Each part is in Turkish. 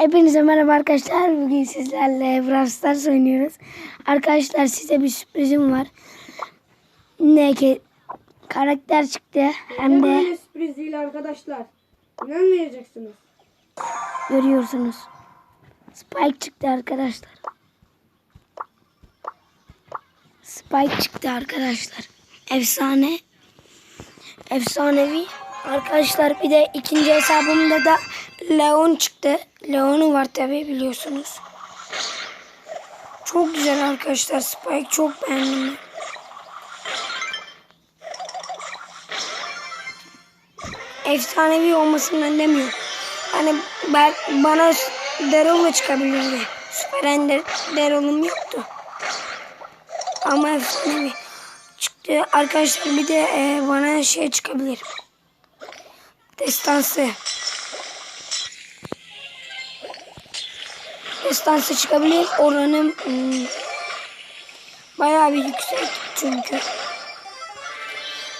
Hepinize merhaba arkadaşlar. Bugün sizlerle Brawl Stars oynuyoruz. Arkadaşlar size bir sürprizim var. Ne ki karakter çıktı hem de Böyle sürpriz değil arkadaşlar. İnanmayacaksınız. görüyorsunuz. Spike çıktı arkadaşlar. Spike çıktı arkadaşlar. Efsane. Efsanevi. Arkadaşlar bir de ikinci hesabımda da Leon çıktı. Leon'u var tabi biliyorsunuz. Çok güzel arkadaşlar. Spike çok beğendim. Efsanevi olmasından demiyorum. Hani ben bana Daryl'la çıkabilirdi. Süper Ender Daryl'ım yoktu. Ama efsanevi çıktı. Arkadaşlar bir de e, bana şey çıkabilir. Destansı. Destansı çıkabilir. Oranım hmm, bayağı bir yüksek çünkü.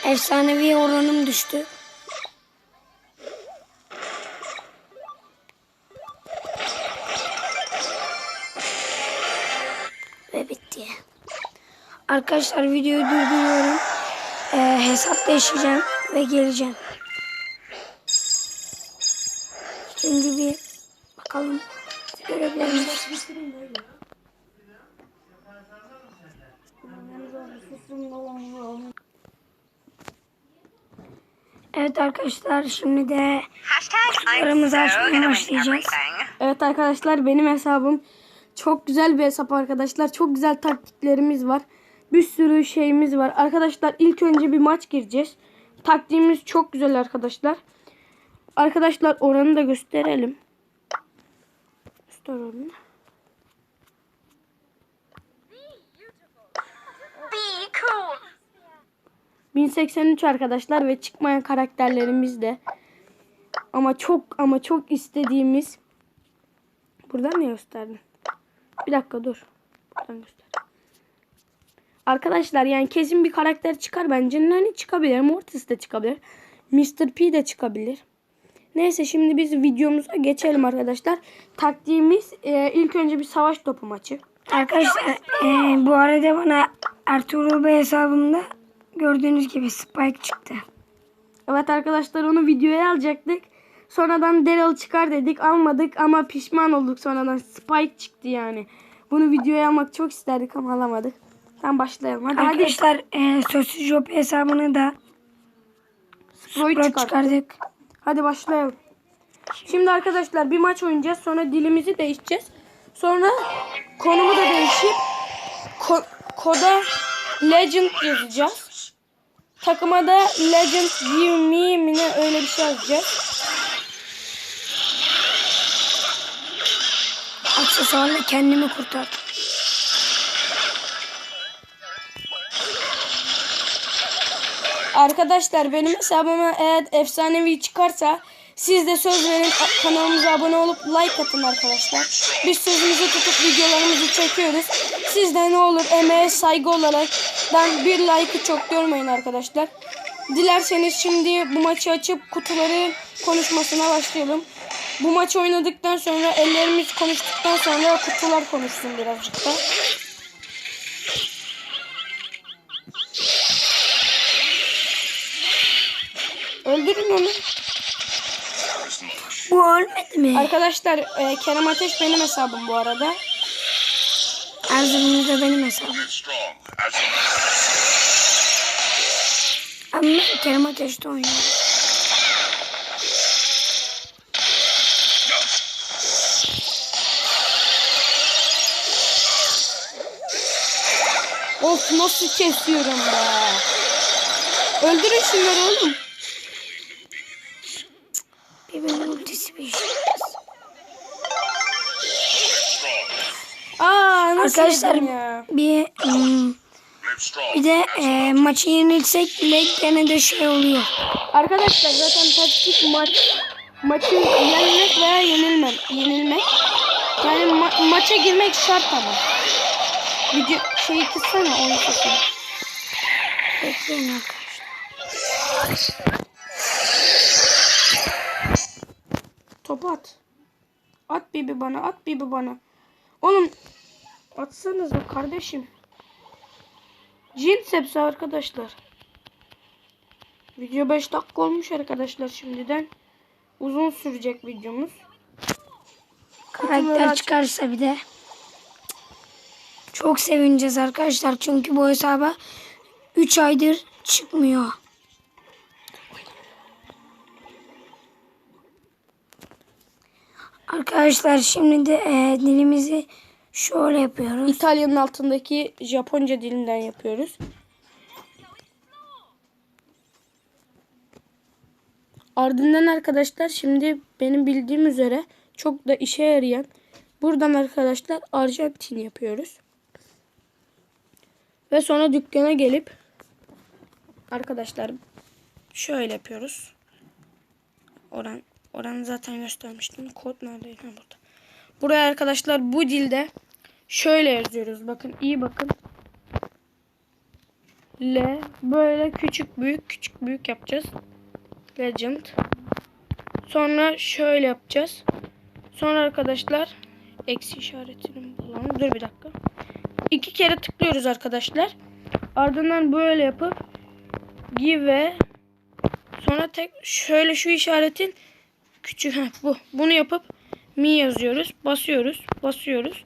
Efsanevi oranım düştü. Ve bitti. Arkadaşlar videoyu durduruyorum. Ee, hesap değişeceğim ve geleceğim. Evet arkadaşlar şimdi de kutularımızı açmaya başlayacağız. Evet arkadaşlar benim hesabım çok güzel bir hesap arkadaşlar. Çok güzel taktiklerimiz var. Bir sürü şeyimiz var. Arkadaşlar ilk önce bir maç gireceğiz. Taktiğimiz çok güzel arkadaşlar. Arkadaşlar oranı da gösterelim. Göster oranı. Be cool. 1083 arkadaşlar ve çıkmayan karakterlerimiz de. Ama çok ama çok istediğimiz. Buradan mı gösterdin? Bir dakika dur. Buradan göster. Arkadaşlar yani kesin bir karakter çıkar bence. Nani çıkabilir. Mortis de çıkabilir. Mr. P de çıkabilir. Neyse şimdi biz videomuza geçelim arkadaşlar. Taktiğimiz e, ilk önce bir savaş topu maçı. Arkadaşlar e, bu arada bana Ertuğrul Bey hesabımda gördüğünüz gibi Spike çıktı. Evet arkadaşlar onu videoya alacaktık. Sonradan Daryl çıkar dedik almadık ama pişman olduk sonradan. Spike çıktı yani. Bunu videoya almak çok isterdik ama alamadık. Tamam başlayalım. Hadi hadi. Arkadaşlar e, Sosyal Job hesabını da Pro'yu Pro çıkar. çıkardık. Hadi başlayalım. Şimdi arkadaşlar bir maç oynayacağız. Sonra dilimizi değişeceğiz. Sonra konumu da değişip ko- koda Legend yazacağız. Takıma da Legend Me mi ne öyle bir şey yazacağız. Aksesuarla kendimi kurtardım. Arkadaşlar benim hesabıma eğer efsanevi çıkarsa siz de söz verin kanalımıza abone olup like atın arkadaşlar. Biz sözümüzü tutup videolarımızı çekiyoruz. Siz de ne olur emeğe saygı olarak ben bir like'ı çok görmeyin arkadaşlar. Dilerseniz şimdi bu maçı açıp kutuları konuşmasına başlayalım. Bu maçı oynadıktan sonra ellerimiz konuştuktan sonra kutular konuşsun birazcık da. Öldürün onu. Bu ölmedi mi? Arkadaşlar e, Kerem Ateş benim hesabım bu arada. Erzurum'da benim hesabım. Ama Kerem Ateş'te oynuyorum. Of nasıl kesiyorum be. Öldürün şunları oğlum. Bir benim ultisi bir şey. Aa nasıl Arkadaşlar ya. bir hmm. Bir de e, maçı yenilsek bile gene de şey oluyor. Arkadaşlar zaten taktik maç maçı yenmek veya yenilmek. Yenilmek. Yani ma- maça girmek şart ama. Video şeyi kıssana onu kısın. Bekleyin. Topu at. At Bibi bana. At Bibi bana. Oğlum atsanız kardeşim. Hepsi arkadaşlar. Video 5 dakika olmuş arkadaşlar şimdiden. Uzun sürecek videomuz. Karakter çıkarsa bir de. Çok sevineceğiz arkadaşlar. Çünkü bu hesaba 3 aydır çıkmıyor. Arkadaşlar şimdi de e, dilimizi şöyle yapıyoruz. İtalya'nın altındaki Japonca dilinden yapıyoruz. Ardından arkadaşlar şimdi benim bildiğim üzere çok da işe yarayan buradan arkadaşlar Arjantin yapıyoruz. Ve sonra dükkana gelip arkadaşlar şöyle yapıyoruz. Oran oranı zaten göstermiştim. Kod neredeydi? Ha, burada. Buraya arkadaşlar bu dilde şöyle yazıyoruz. Bakın iyi bakın. L böyle küçük büyük küçük büyük yapacağız. Legend. Sonra şöyle yapacağız. Sonra arkadaşlar eksi işaretini bulalım. Dur bir dakika. İki kere tıklıyoruz arkadaşlar. Ardından böyle yapıp give sonra tek şöyle şu işaretin küçük heh, bu. Bunu yapıp mi yazıyoruz. Basıyoruz. Basıyoruz.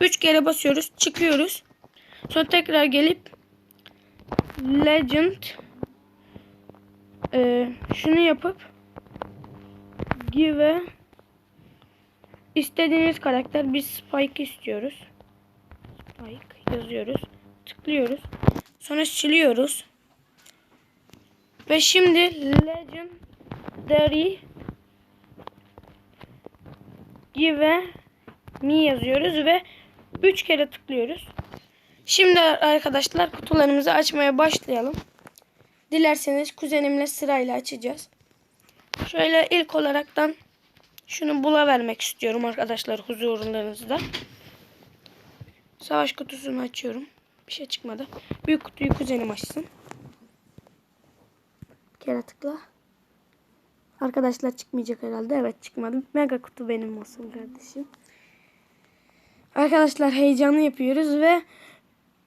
Üç kere basıyoruz. Çıkıyoruz. Sonra tekrar gelip legend e, şunu yapıp give istediğiniz karakter biz Spike istiyoruz. Spike yazıyoruz. Tıklıyoruz. Sonra siliyoruz. Ve şimdi legendary give mi yazıyoruz ve 3 kere tıklıyoruz. Şimdi arkadaşlar kutularımızı açmaya başlayalım. Dilerseniz kuzenimle sırayla açacağız. Şöyle ilk olaraktan şunu bula vermek istiyorum arkadaşlar huzurlarınızda. Savaş kutusunu açıyorum. Bir şey çıkmadı. Büyük kutuyu kuzenim açsın. Kere tıkla. Arkadaşlar çıkmayacak herhalde. Evet çıkmadı. Mega kutu benim olsun kardeşim. Arkadaşlar heyecanlı yapıyoruz ve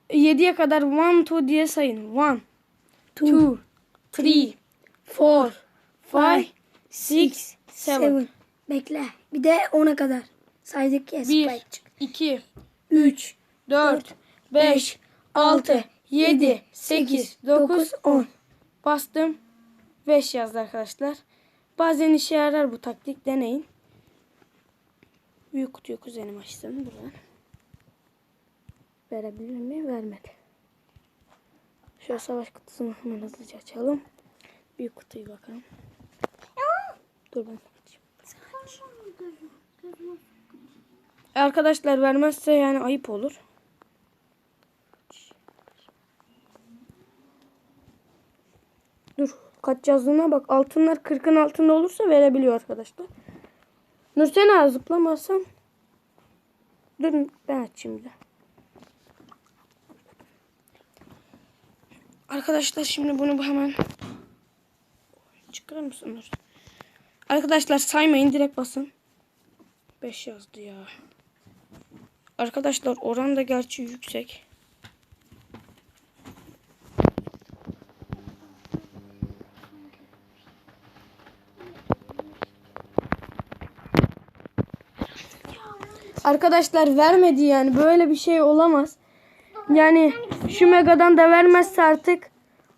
7'ye kadar 1 2 diye sayın. 1 2 3 4 5 6 7 Seven. Bekle. Bir de 10'a kadar. Saydık ya 1 Spike çık. 2 3, 4 5 6 7 8 9 10. Bastım. 5 yazdı arkadaşlar. Bazen işe yarar bu taktik. Deneyin. Büyük kutuyu kuzenim açsın buradan. Verebilir mi? Vermedi. Şöyle savaş kutusunu hemen hızlıca açalım. Büyük kutuyu bakalım. Dur ben açayım. Arkadaşlar vermezse yani ayıp olur. Dur kaç yazdığına bak. Altınlar 40'ın altında olursa verebiliyor arkadaşlar. Nursena zıplamazsan. Dur ben açayım de. Arkadaşlar şimdi bunu hemen çıkarır mısın Nur? Arkadaşlar saymayın direkt basın. 5 yazdı ya. Arkadaşlar oran da gerçi yüksek. Arkadaşlar vermedi yani böyle bir şey olamaz. Yani şu megadan da vermezse artık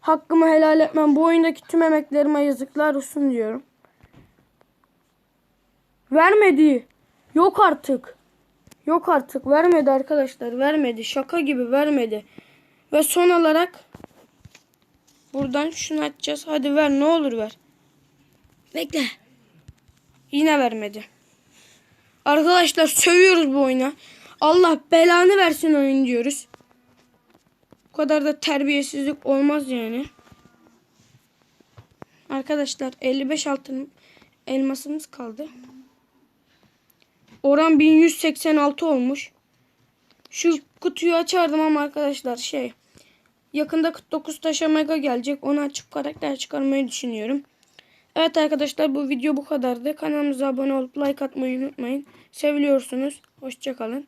hakkımı helal etmem. Bu oyundaki tüm emeklerime yazıklar olsun diyorum. Vermedi. Yok artık. Yok artık. Vermedi arkadaşlar. Vermedi. Şaka gibi vermedi. Ve son olarak buradan şunu açacağız. Hadi ver ne olur ver. Bekle. Yine vermedi. Arkadaşlar sövüyoruz bu oyuna. Allah belanı versin oyun diyoruz. Bu kadar da terbiyesizlik olmaz yani. Arkadaşlar 55 altın elmasımız kaldı. Oran 1186 olmuş. Şu kutuyu açardım ama arkadaşlar şey yakında 49 taşa mega gelecek. Onu açıp karakter çıkarmayı düşünüyorum. Evet arkadaşlar bu video bu kadardı. Kanalımıza abone olup like atmayı unutmayın. Seviliyorsunuz. Hoşçakalın.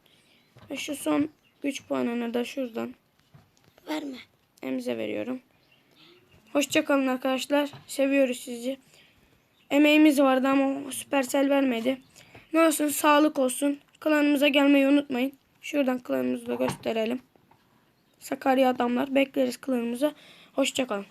Ve şu son güç puanını da şuradan Verme. Emze veriyorum. Hoşçakalın arkadaşlar. Seviyoruz sizi. Emeğimiz vardı ama Supercell vermedi. Ne olsun sağlık olsun. Klanımıza gelmeyi unutmayın. Şuradan klanımızı da gösterelim. Sakarya adamlar bekleriz klanımıza. Hoşçakalın.